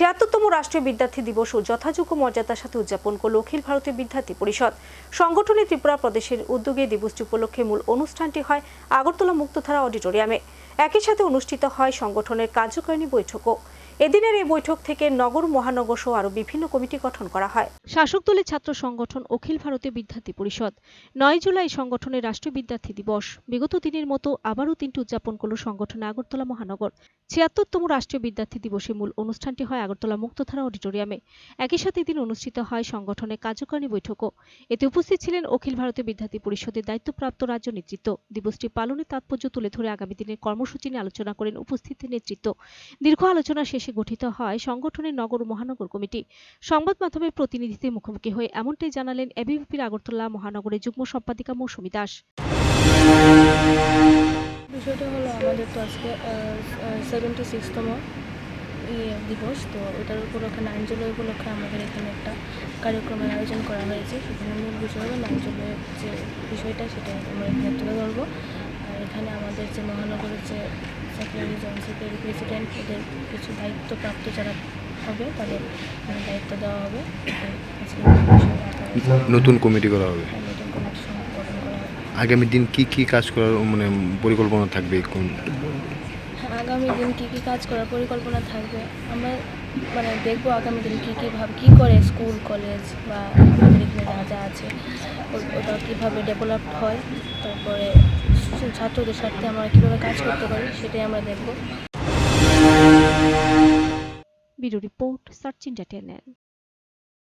ছিয়াত্তরতম রাষ্ট্রীয় বিদ্যার্থী দিবস ও যথাযোগ্য মর্যাদার সাথে উদযাপন করল অখিল ভারতীয় বিদ্যার্থী পরিষদ। সংগঠনের ত্রিপুরা প্রদেশের উদ্যোগে দিবসটি উপলক্ষে মূল অনুষ্ঠানটি হয় আগরতলা মুক্তধারা অডিটোরিয়ামে। একই সাথে অনুষ্ঠিত হয় সংগঠনের কার্যকারিণী বৈঠকও। এদিনের এই বৈঠক থেকে নগর, মহানগর সহ আরও বিভিন্ন কমিটি গঠন করা হয়। শাসক দলের ছাত্র সংগঠন অখিল ভারতীয় বিদ্যার্থী পরিষদ। নয় জুলাই সংগঠনের রাষ্ট্রীয় বিদ্যার্থী দিবস। বিগত দিনের মতো আবারও তিনটি উদযাপন করল সংগঠনে আগরতলা মহানগর। ছিয়াত্তরতম রাষ্ট্রীয় বিদ্যার্থী দিবসে মূল অনুষ্ঠানটি হয় আগরতলা মুক্তধারা অডিটোরিয়ামে। একই সাথে এদিন অনুষ্ঠিত হয় সংগঠনের কার্যকারিণী বৈঠকও। এতে উপস্থিত ছিলেন অখিল ভারতীয় বিদ্যার্থী পরিষদের দায়িত্বপ্রাপ্ত রাজ্য নেতৃত্ব। দিবসটি পালনের তাৎপর্য তুলে ধরে আগামী দিনের কর্মসূচি নিয়ে আলোচনা করেন উপস্থিত নেতৃত্ব। দীর্ঘ আলোচনা শেষে গঠিত হয় সংগঠনের নগর ও মহানগর কমিটি। সংবাদ মাধ্যমের প্রতিনিধিদের মুখোমুখি হয়ে এমনটাই জানালেন এবিভিপির আগরতলা মহানগরের যুগ্ম সম্পাদিকা মৌসুমী দাস। বিষয়টা হলো আমাদের তো আজকে সেভেন্টি সিক্সতম ইয়ে দিবস, তো ওটার উপলক্ষে নাইনজুলাই উপলক্ষে আমাদের এখানে একটা কার্যক্রমের আয়োজন করা হয়েছে। সেখানে মূল বিষয় হলো নাইনজুলের যে বিষয়টা, সেটা আমরা এখানে তুলে ধরবো। আর এখানে আমাদের যে মহানগরের যে সেক্রেটারি জয়েন্ট প্রেসিডেন্ট এদের কিছু দায়িত্বপ্রাপ্ত যারা হবে তাদের দায়িত্ব দেওয়া হবে। নতুন কমিটি গঠন করা হবে। আগামী দিন কি কি কাজ করার মানে পরিকল্পনা থাকবে কোন? আগামী দিন কী কী কাজ করার পরিকল্পনা থাকবে? আমরা মানে দেখব আগামী দিন কী কী ভাব কী করে স্কুল কলেজ বা আমাদের এখানে যা যা আছে ওটা কীভাবে ডেভেলপ হয় তারপরে ছ- ছাত্রদের সাথে আমরা কীভাবে কাজ করতে পারি সেটাই আমরা দেখব। Bureau report search India